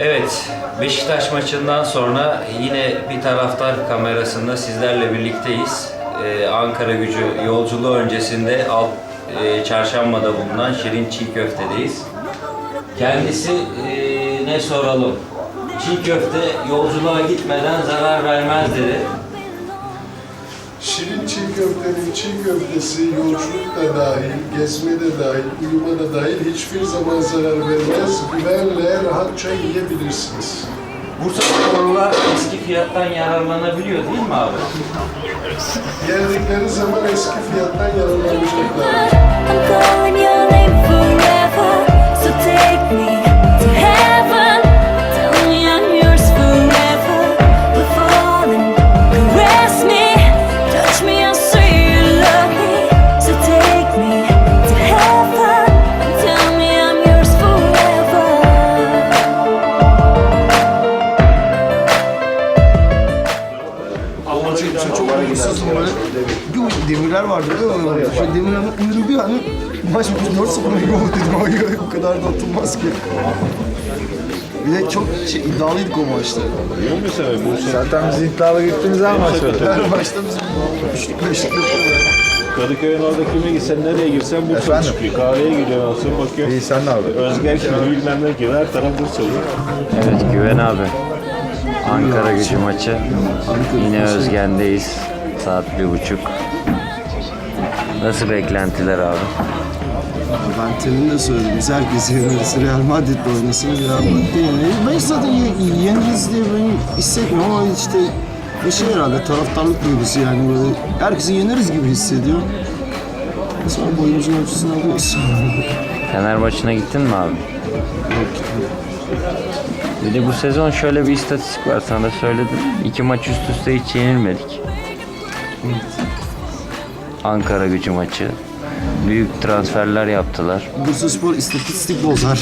Evet, Beşiktaş maçından sonra yine bir taraftar kamerasında sizlerle birlikteyiz. Ee, Ankara gücü yolculuğu öncesinde alt e, çarşambada bulunan Şirin Çiğ Köfte'deyiz. Kendisi e, ne soralım? Çiğ köfte yolculuğa gitmeden zarar vermez dedi. Şirin köftenin çiğ köftesi yolculuk da dahil, gezme de dahil, uyuma da dahil hiçbir zaman zarar vermez. Güvenle rahatça yiyebilirsiniz. Bursa sporlular eski fiyattan yararlanabiliyor değil mi abi? Geldikleri zaman eski fiyattan yararlanacaklar. I'm calling your name forever. So take me maç bitmiş 4-0 gibi oldu dedim. Ay o kadar da atılmaz ki. Bir de çok şey, iddialıydık o maçta. Zaten biz iddialı gittiğimiz her maç öyle. Her maçta bizim üçlük beşlik. Kadıköy'ün orada kime gitsen nereye girsen Bursa Efendim? çıkıyor. Kahveye gidiyorsun bakıyorsun. İyi sen ne abi? Özgen gibi bilmem ne gibi her taraf Bursa oluyor. Evet Güven abi. Ankara gücü maçı. Yine Özgen'deyiz. Saat bir buçuk. Nasıl beklentiler abi? Ben temin de söyledim. Biz herkes yeneriz. Real Madrid'de oynasın. Real Madrid'de yeneriz. Ben zaten ye- yeniriz diye ben hissetmiyorum ama işte bir şey herhalde taraftarlık duygusu yani böyle herkesi yeneriz gibi hissediyor. Sonra boyumuzun ölçüsünü alıyoruz. Fener maçına gittin mi abi? Bir de bu sezon şöyle bir istatistik var sana da söyledim. İki maç üst üste hiç yenilmedik. Ankara gücü maçı. Büyük transferler yaptılar. Bursa Spor istatistik bozar.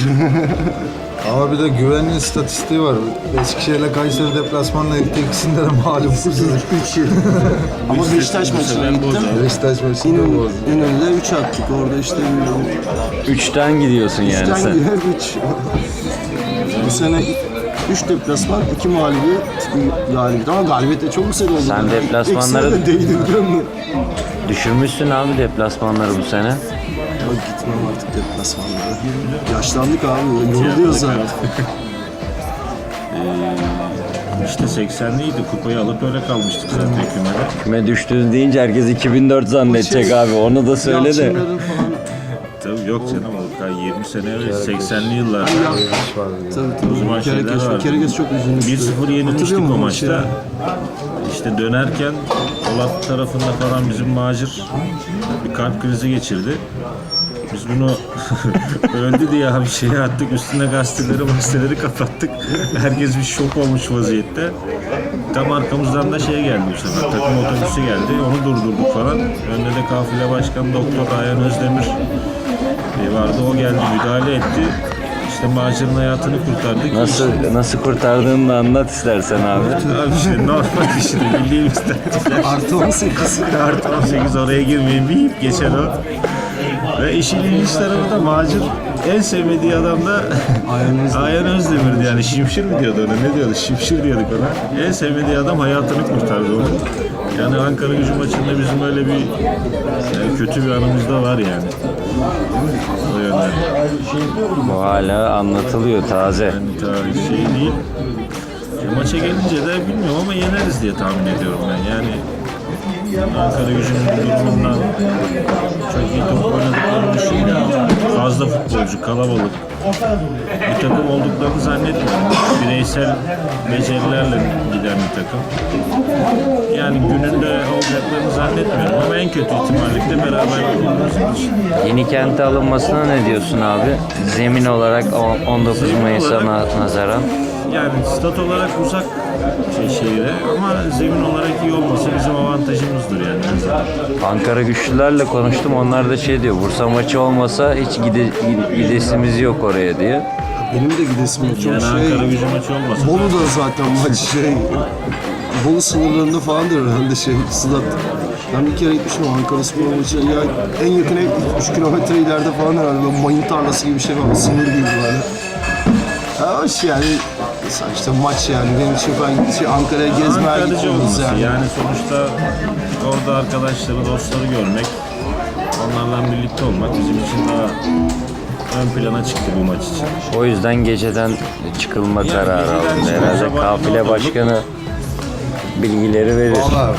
Ama bir de güvenli istatistiği var. Eskişehir'le Kayseri deplasmanla gitti. İkisinde de mağlupsuz. 3 yıl. Ama Beşiktaş maçına gittim. Beşiktaş maçında bozdu. İnönü'de 3 attık. Orada işte Üçten gidiyorsun yani Üçten sen. girer 3. Bu sene 3 deplasman, 2 mağlubiyet, bir galibiyet. Ama galibiyet de çok güzel oldu. Sen Yani deplasmanları- ekstra da değdi biliyor musun? Düşürmüşsün abi deplasmanları bu sene. Ya gitmem artık deplasmanlara. Yaşlandık abi. Yoruluyoruz zaten. İşte 80'liydi kupayı alıp öyle kalmıştık zaten kümede. Kime düştün deyince herkes 2004 zannedecek abi. Onu da söyle de. Yalçınların falan. Tabii yok canım o kadar 20 sene evvel 80'li yıllarda. Tabii tabii. O zaman şeyler Kerekes, vardı. Kerekes çok üzülmüştü. 1-0 yenilmiştik o maçta. İşte dönerken Polat tarafında falan bizim macir bir kalp krizi geçirdi. Biz bunu öldü diye bir şeye attık. Üstüne gazeteleri, gazeteleri kapattık. Herkes bir şok olmuş vaziyette. Tam arkamızdan da şey geldi bu sefer. Takım otobüsü geldi. Onu durdurduk falan. Önde de kafile başkanı Doktor Ayhan Özdemir e, vardı. O geldi müdahale etti. İşte macirin hayatını kurtardık. Nasıl nasıl kurtardığını da anlat istersen abi. Abi işte normal işte bildiğimiz taktikler. Artı 18. Artı 18 oraya girmeyin bir ip geçer o. Ve işin ilginç tarafı da Macir en sevmediği adam da Ayhan Özdemir. Ayhan Özdemir'di yani şimşir mi diyordu ona ne diyordu şimşir diyorduk ona. En sevmediği adam hayatını kurtardı onu. Yani Ankara gücü maçında bizim öyle bir kötü bir anımız da var yani. Bu hala anlatılıyor taze. Şey değil. E, maça gelince de bilmiyorum ama yeneriz diye tahmin ediyorum ben. Yani Ankara gücünün durumundan çok iyi top oynadıklarını düşünmüyorum. Fazla futbolcu, kalabalık. Bir takım olduklarını zannetmiyorum. Bireysel becerilerle giden bir takım. Yani gününde olacaklarını zannetmiyorum ama en kötü ihtimalle beraber için. Yeni kente alınmasına ne diyorsun abi? Zemin olarak o- 19 Mayıs'a na- nazaran. Yani stat olarak uzak şey şehire ama zemin olarak iyi olması bizim avantajımızdır yani. Ankara güçlülerle konuştum. Onlar da şey diyor. Bursa maçı olmasa hiç gide, gide- gidesimiz yok oraya diye. Benim de gidesim yok. Çok Yani şey. Ankara gücü maçı olmasa. Bolu da zaten maç şey. Bolu sınırlarında falandır herhalde şey. Sıdat. Ben bir kere gitmiştim Ankara Spor maçı. Ya en yakın ev 3 kilometre ileride falan herhalde. Böyle mayın tarlası gibi bir şey var. Sınır gibi böyle. Ha, hoş yani. Sonuçta maç yani. Benim için falan şey, Ankara'ya gezmeye Ankara'cı gitmemiz olması yani. yani. sonuçta orada arkadaşları, dostları görmek, onlarla birlikte olmak bizim için daha ön plana çıktı bu maç için. O yüzden geceden çıkılma Yani kararı geceden alındı herhalde. Kafile başkanı bilgileri verir. Valla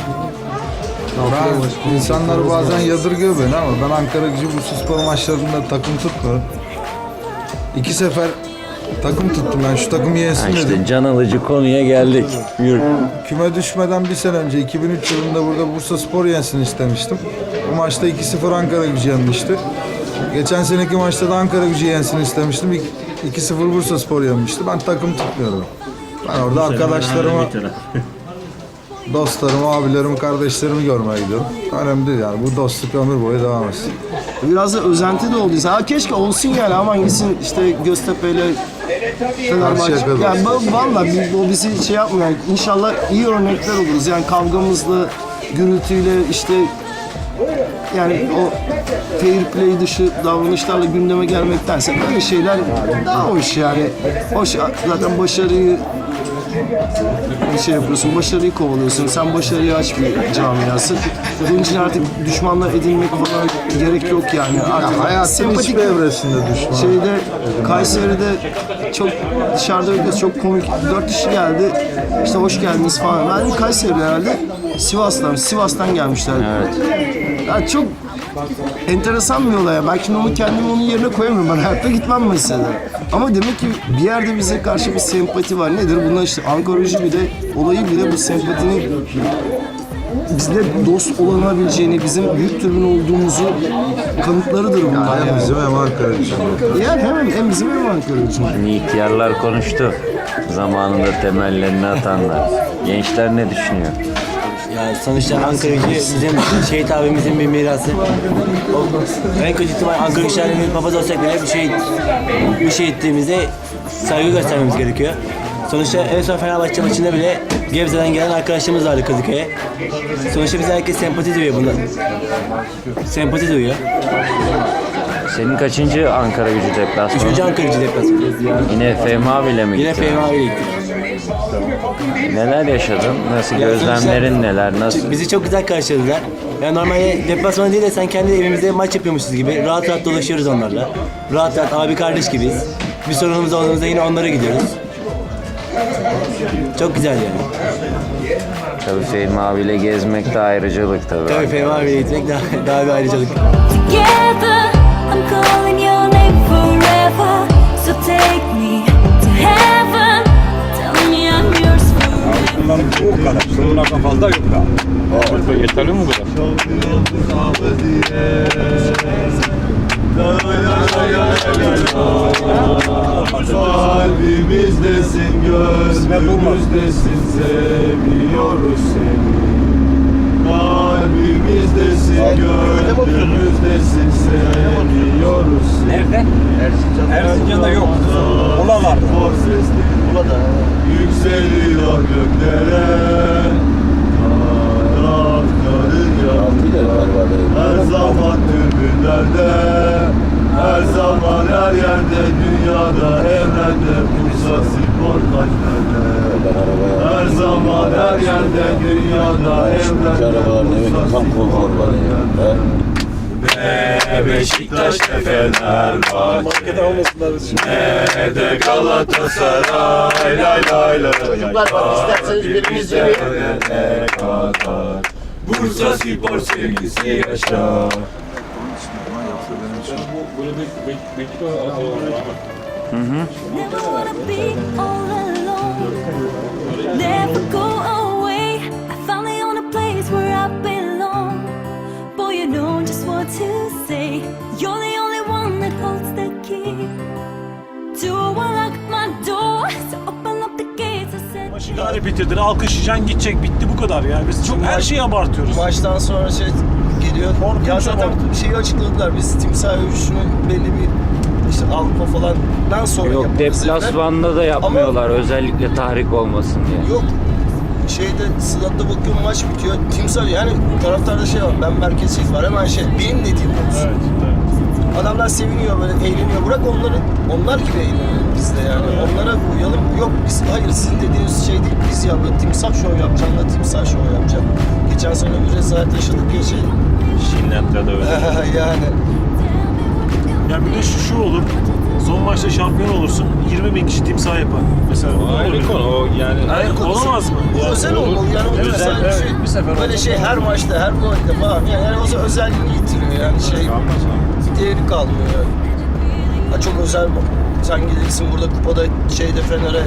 ben insanlar bazen yadırgıyor beni ama ben Ankara gücü bu spor maçlarında takım tutmuyorum. İki sefer takım tuttum ben şu takımı Ha yensin dedim. işte can alıcı konuya geldik. Yürü. Küme düşmeden bir sene önce 2003 yılında burada Bursa Spor yensin istemiştim. Bu maçta 2-0 Ankara gücü yenmişti. Geçen seneki maçta da Ankara gücü yensin istemiştim. İk- 2-0 Bursa Spor yenmişti. Ben takım tutmuyorum. Ben orada taraf. dostlarımı, abilerimi, kardeşlerimi görmeye gidiyorum. Önemli değil yani. Bu dostluk ömür boyu devam etsin. Biraz da özenti de olduysa. Ha keşke olsun yani ama gitsin işte Göztepe ile Fenerbahçe. Karşıyaka Yani bu- valla bi- o bizi şey yapmıyor. İnşallah iyi örnekler oluruz. Yani kavgamızla, gürültüyle işte yani o fair play dışı davranışlarla gündeme gelmektense böyle şeyler daha hoş yani. Hoş zaten başarıyı bir şey yapıyorsun, başarıyı kovalıyorsun. Sen başarıyı aç bir camiasın. Bunun için artık düşmanla edinmek falan gerek yok yani. Artık Hayatın sempatik hiçbir evresinde düşman. şeyde Kayseri'de çok dışarıda bir kız çok komik dört kişi geldi işte hoş geldiniz falan ben dedim Kayseri herhalde Sivas'tan Sivas'tan gelmişler evet. yani çok enteresan bir olay ya. belki onu kendimi onun yerine koyamıyorum ben hayatta gitmem mesela ama demek ki bir yerde bize karşı bir sempati var nedir bunlar işte bir de olayı bile bu sempatinin bizle dost olunabileceğini, bizim büyük türbün olduğumuzu kanıtlarıdır bunlar Hem yani. bizim hem Ankara gücü. Yani hem, hem bizim hem Ankara için. Şimdi ihtiyarlar konuştu. Zamanında temellerini atanlar. Gençler ne düşünüyor? Yani sonuçta Ankara gücü bizim şehit abimizin bir mirası. O, en kötü ihtimal Ankara güçlerinin bir papaz olsak bile bir şehit, bir şehitliğimize saygı göstermemiz gerekiyor. Sonuçta en son Fenerbahçe maçında bile Gebze'den gelen arkadaşlarımız vardı Kadıköy'e. Sonuçta bize herkes sempati duyuyor bundan. Sempati duyuyor. Senin kaçıncı Ankara gücü deplasmanı? Üçüncü Ankara gücü deplasmanı. Yine Fehmi abiyle mi Yine gittin? Fehmi abiyle gittik. Neler yaşadın? Nasıl gözlemlerin neler? Nasıl? Bizi çok güzel karşıladılar. Yani normalde deplasman değil de sen kendi evimizde maç yapıyormuşuz gibi rahat rahat dolaşıyoruz onlarla. Rahat rahat abi kardeş gibiyiz. Bir sorunumuz olduğunda yine onlara gidiyoruz. Çok güzel yani. Tabii Fehmi abiyle gezmek de ayrıcalık tabii. Tabii Fehmi abiyle gitmek daha, daha bir ayrıcalık. Together, I'm calling your name forever. So take me to heaven. Forever. Kalbimizdesin, gözümüzdesin, seviyoruz seni. Kalbimizdesin, gönlümüzdesin, seviyoruz seni. Nerede? Erzincan'da yok. Ulalar. Ulada. Yükseliyor göklere. Taraftarın yanında. Her zaman türbünlerde. Her zaman her yerde dünyada evrende Bursa spor kalplerde Her zaman her yerde dünyada evrende Bursa spor kalplerde Ne Beşiktaş ne Fenerbahçe Ne de Galatasaray Lay lay lay Çocuklar bak isterseniz biriniz Ne kadar Bursa spor sevgisi yaşar Never wanna be all alone. Never go away. I finally own a place where I belong. Boy, you know to say. You're the only one that holds the key. To unlock my door. So open up the gates. I said. Maçı gari bitirdir, alkışlayacaksın gidecek bitti bu kadar yani. Biz çok her şeyi abartıyoruz. Maçtan sonra şey geliyor. Korkunç ya zaten ama. şeyi açıkladılar. Biz timsah övüşünü belli bir işte Avrupa falandan sonra Yok dediler. deplasmanda da yapmıyorlar özellikle tahrik olmasın diye. Yok. Şeyde statta bakıyorum maç bitiyor. Timsah yani taraftarda şey var. Ben merkezciyiz var hemen şey. Benim dediğim olsun. Evet, evet. Adamlar seviniyor böyle eğleniyor. Bırak onları, onlar gibi eğleniyor biz de yani. Onlara uyalım. Yok biz, hayır sizin dediğiniz şey değil. Biz ya böyle timsah şov yapacaksın da timsah şov yapacaksın. Geçen sene bir rezalet yaşadık ya şey. Şinnetle de öyle. yani. Ya bir de şu, şu olur. Son maçta şampiyon olursun. 20 bin kişi timsah yapar. Mesela. Ayrı konu o yani. Hayır, olamaz mı? Bu özel olmalı yani. O Özel, evet, şey, bir sefer böyle şey her maçta, her golde falan. Yani, yani o zaman özelliğini yitiriyor yani şey. Değeri kalmıyor yani. Ha, çok özel bu. Sen gelirsin burada kupada şeyde Fener'e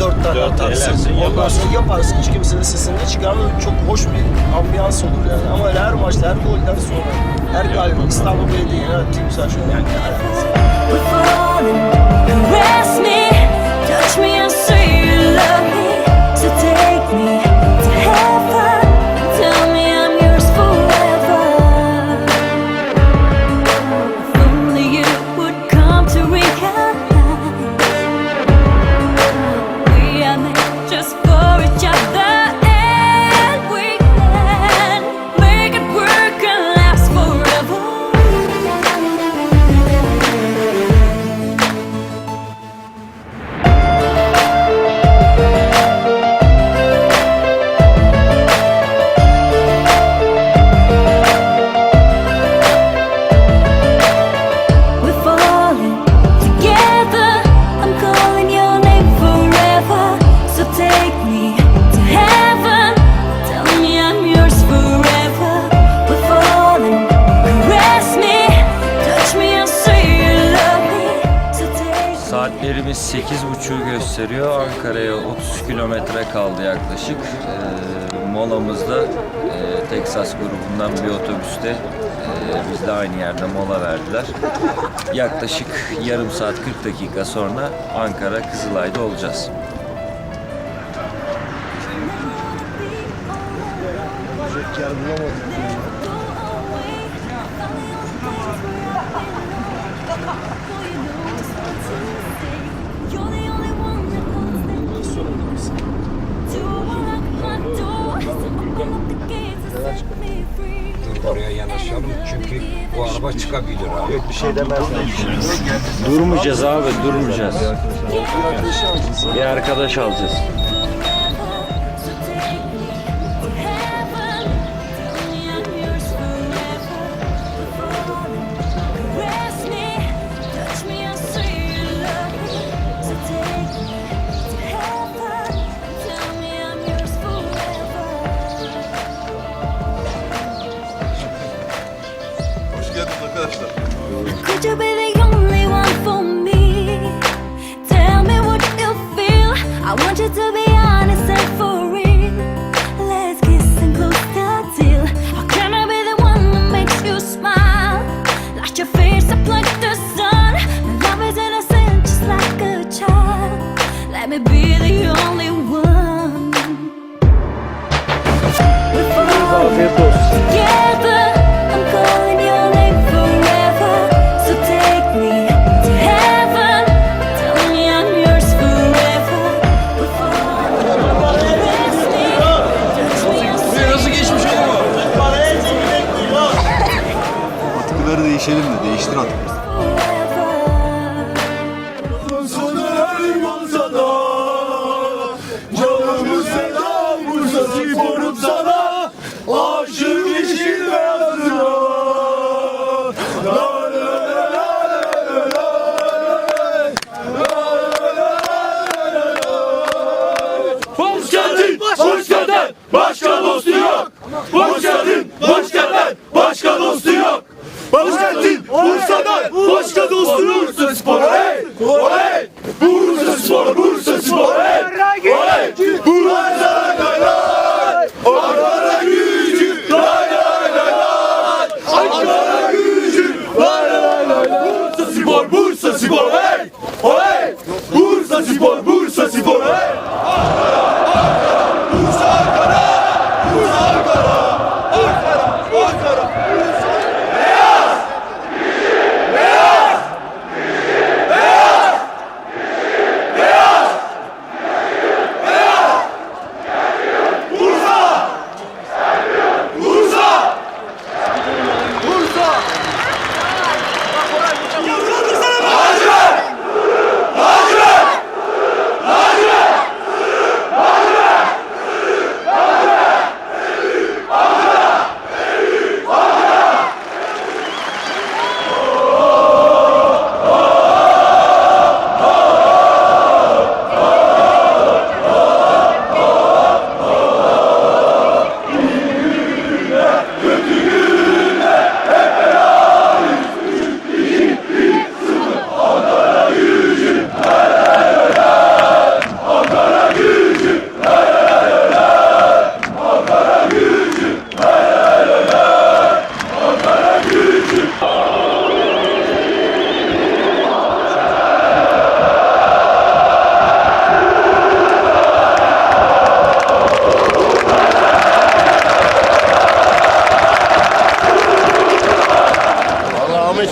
dört tane Dört atarsın. elersin, Ondan yaparsın. sonra yaparsın. Hiç kimsenin sesini çıkarmıyor. Çok hoş bir ambiyans olur yani. Ama öyle her maçta, her golden sonra, her galibiyet İstanbul Belediye yani timsah şöyle yani. ne alakası? morning and rest me. 8.30'u gösteriyor. Ankara'ya 30 kilometre kaldı yaklaşık. Ee, molamızda e, Texas grubundan bir otobüste e, biz de aynı yerde mola verdiler. Yaklaşık yarım saat 40 dakika sonra Ankara Kızılay'da olacağız. You're me free. Oraya yanaşalım çünkü bu araba çıkabilir abi. Bir şey demezler. Durmayacağız abi, durmayacağız. Bir arkadaş alacağız. Spor, Bursa Spor, hey. Bursa Ankara! Bursa Ankara! Ankara! Ankara! Beyaz! Beyaz! Beyaz!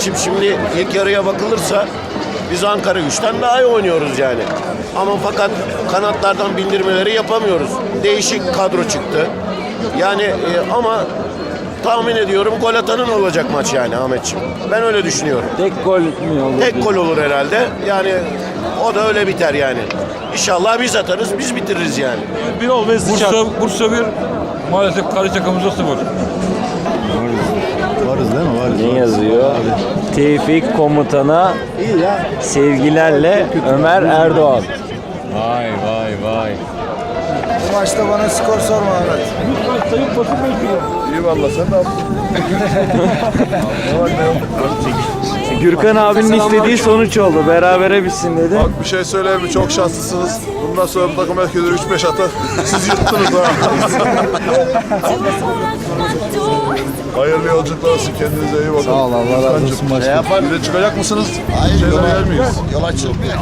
Ahmetçim şimdi ilk yarıya bakılırsa biz Ankara güçten daha iyi oynuyoruz yani. Ama fakat kanatlardan bindirmeleri yapamıyoruz. Değişik kadro çıktı. Yani e, ama tahmin ediyorum gol atanın olacak maç yani Ahmetçim. Ben öyle düşünüyorum. Tek gol mü olur? Tek gol olur herhalde. Yani o da öyle biter yani. İnşallah biz atarız, biz bitiririz yani. Bir ol ve sıçar. Bursa, Bursa bir maalesef karşı takımımızda sıfır. Ne yazıyor? Tevfik komutana sevgilerle Ömer Erdoğan. Vay vay vay. Bu maçta bana skor sorma Ahmet. İyi valla sen ne yaptın? Gürkan abinin istediği sonuç oldu. Berabere bitsin dedi. Bak bir şey söyleyeyim mi? Çok şanslısınız. Bundan sonra bu takım herkese 3-5 atar. Siz yuttunuz ha. Hayırlı yolculuklar olsun. Kendinize iyi bakın. Sağ ol. Allah razı olsun başkanım. Bir de çıkacak mısınız? Hayır. Şeyler yer miyiz? Yola çıkmıyor.